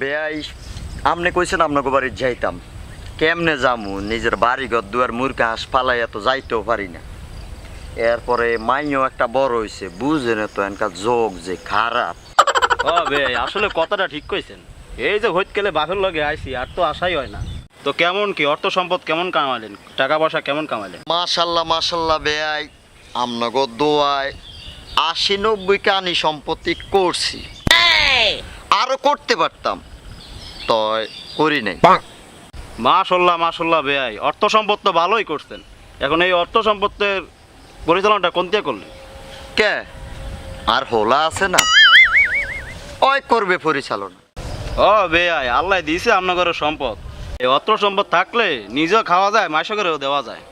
বেয়াই আপনি কইছেন আপনাকে বাড়ি যাইতাম। কেমনে যামু? নিজের বাড়ি ঘর দুয়ার মুরগা হাঁস পালাইয়া তো যাইতেও পারি না। এরপরে মাইও একটা বড় হইছে বুঝে না তো এনকা যোগ যে খারাপ। ও বে আসলে কথাটা ঠিক কইছেন। এই যে হইত গেলে বাপের লগে আইছি আর তো আশাই হয় না। তো কেমন কি অর্থ সম্পদ কেমন কামালেন? টাকা পয়সা কেমন কামালেন? মাশাল্লাহ মাশাল্লাহ বেয়াই আমনগো দোয়ায় আশি নব্বই কানি সম্পত্তি করছি। আরও করতে পারতাম। তয় করি নাই। মাশাল্লাহ মাশাল্লাহ বেয়াই অর্থ সম্পদ তো ভালোই করছেন। এখন এই অর্থ সম্পদের পরিচালনাটা কোন দিয়ে করলেন? কে? আর হোলা আছে না? ওই করবে পরিচালনা। ও বেয়াই আল্লাহ দিয়েছে আপনাদের সম্পদ। এই অর্থ সম্পদ থাকলে নিজেও খাওয়া যায় মাসে করেও দেওয়া যায়।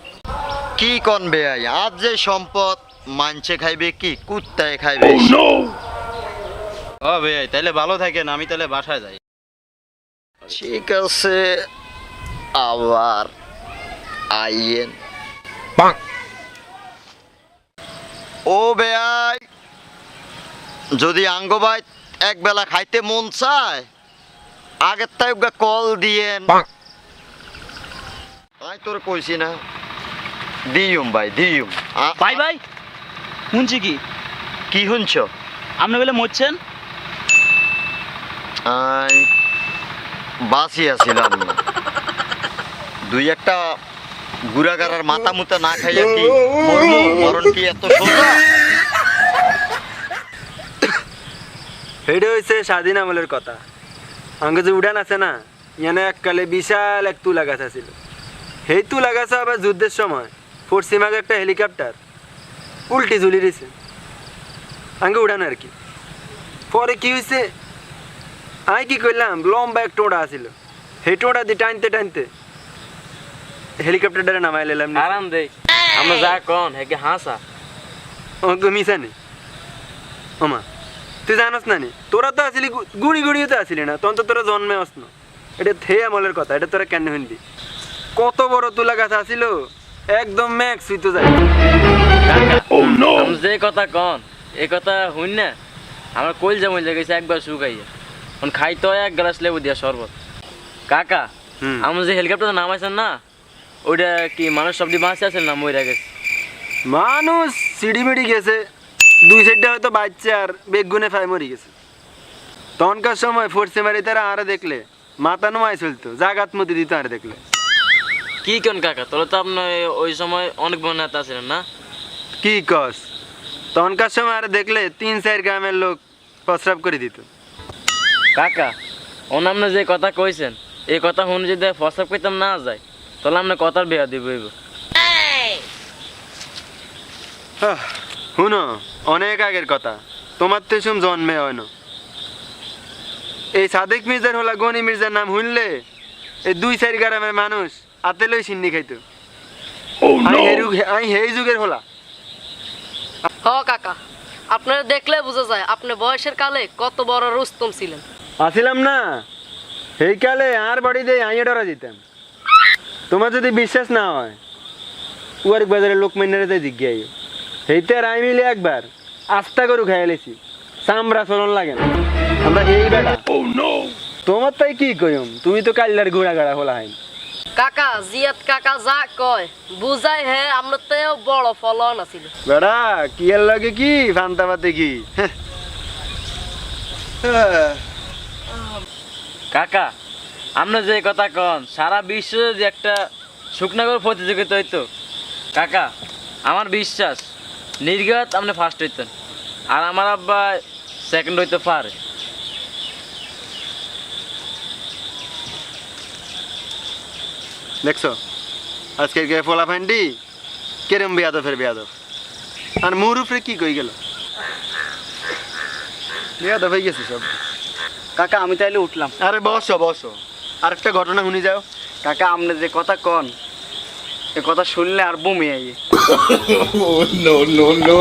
কি কন বেয়াই আজ যে সম্পদ মানছে খাইবে কি কুত্তায় খাইবে। ও বেয়াই তাহলে ভালো থাকেন আমি তাহলে বাসায় যাই। ঠিক আছে আবার আইয়েন। ও বেয়াই যদি আঙ্গবাই এক বেলা খাইতে মন চায় আগের তাই কল দিয়েন। আই তোর কইছি না দিয়ুম ভাই দিয়ুম। আ- ভাই ভাই শুনছি কি? কি শুনছ? আপনি বলে মরছেন? আছিলাম। দুই একটা গুড়াগাড়ার মাথা মুতা না খাইয়া কি এত হয়েছে স্বাধীন আমলের কথা। আঙ্গে যে উড়ান আছে না, ইয়ানে এককালে বিশাল এক তুলা গাছ ছিল সেই তুলা গাছ আবার যুদ্ধের সময় পশ্চিমাগে একটা হেলিকপ্টার উল্টি ঝুলি দিছে। আঙ্গে উড়ান আর কি। পরে কি হয়েছে আমি কি করলাম লম্বা এক টোড়া আছিল। সেই টোড়া দিয়ে টানতে টানতে হেলিকপ্টারটা নামাই লেলাম আরাম দে। আমরা যা কন হেকে হাসা? ওকে মিশা নেই ওমা তুই জানাস না নি? তোরা তো আসিলি গুড়ি গুড়িও তো আসিলি না। তখন তো তোরা জন্মে আসনো এটা থে আমলের কথা এটা তোরা কেন হিন্দি কত বড় তুলা গাছ আসিল একদম ম্যাক্স হইতে যায়। আমি যে কথা কন এই কথা শুন না। আমার কইল যেমন লেগেছে একবার শুকাইয়া। এখন খাইতে হয় এক গ্লাস লেবু দিয়া শরবত। কাকা হুম। আমরা যে হেলিকপ্টার নাম নামাইছেন না ওইটা কি মানুষ সবটি বাঁচে আছে না মইরা গেছে? মানুষ সিঁড়িমিড়ি গেছে। দুই সাইডটা হয়তো বাচ্চা আর বেগুনে ফাই মরি গেছে। তখনকার সময় ফোর্সে মারি তারা আরে দেখলে মাথা নোয়াই চলতো জাগাত মতি দিত আরে দেখলে। কি কেন কাকা তোরা তো আপনার ওই সময় অনেক বড় নেতা ছিলেন না? কি কস? তখনকার সময় আরে দেখলে তিন চার গ্রামের লোক প্রস্রাব করে দিত। কাকা ওন আপনি যে কথা কইছেন এই কথা শুনে যদি ফসাব করতাম না যায় তাহলে আপনি কথার বিয়া দিব শুনো অনেক আগের কথা। তোমার তো এসব জন্মে হয় না। এই সাদেক মির্জার হলা গনি মির্জার নাম শুনলে এই দুই চারি গ্রামের মানুষ হাতে লই সিন্নি খাইতো। হেরু- আই সেই যুগের হলা। হ কাকা। আপনারা দেখলে বোঝা যায় আপনি বয়সের কালে কত বড় রুস্তম ছিলেন। আসিলাম না। সেই কালে আর বাড়িতে আইয়ে ডরা দিতাম তোমার যদি বিশ্বাস না হয় উয়ার বাজারে লোক মাইনারে যাই জিজ্ঞাই সেইতে আর আই মিলে একবার আস্তা গরু খাইয়া লেছি। চামড়া চলন লাগে না। আমরা এই বেটা তোমার তাই কি কইম? তুমি তো কাল্লার ঘোড়া গাড়া হলা হাইন। কাকা জিয়াত কাকা যা কয় বুঝাই হে আমরা তো বড় ফলন আছিল। বেড়া কি এর লাগে কি? ফান্তা পাতে কি? কাকা, আপনি যে কথা কন, সারা বিশ্বে যে একটা শুকনাগর প্রতিযোগিতা হইতো। কাকা, আমার বিশ্বাস, নির্ঘাত আপনি ফার্স্ট হইতেন, আর আমার আব্বা সেকেন্ড হইতে পারে। দেখছ? আজকের গে ফোলা ফান্ডি, কেরম বেয়াদব ফের বেয়াদব। আর মোর উপরে কি কই গেল? বেয়াদব হয়ে গেছে সব। কাকা আমি তাইলে উঠলাম আরে বসো বসো আর একটা ঘটনা শুনি যাও কাকা আপনি যে কথা কন এ কথা শুনলে আর বমি I know no no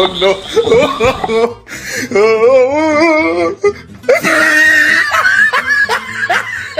no.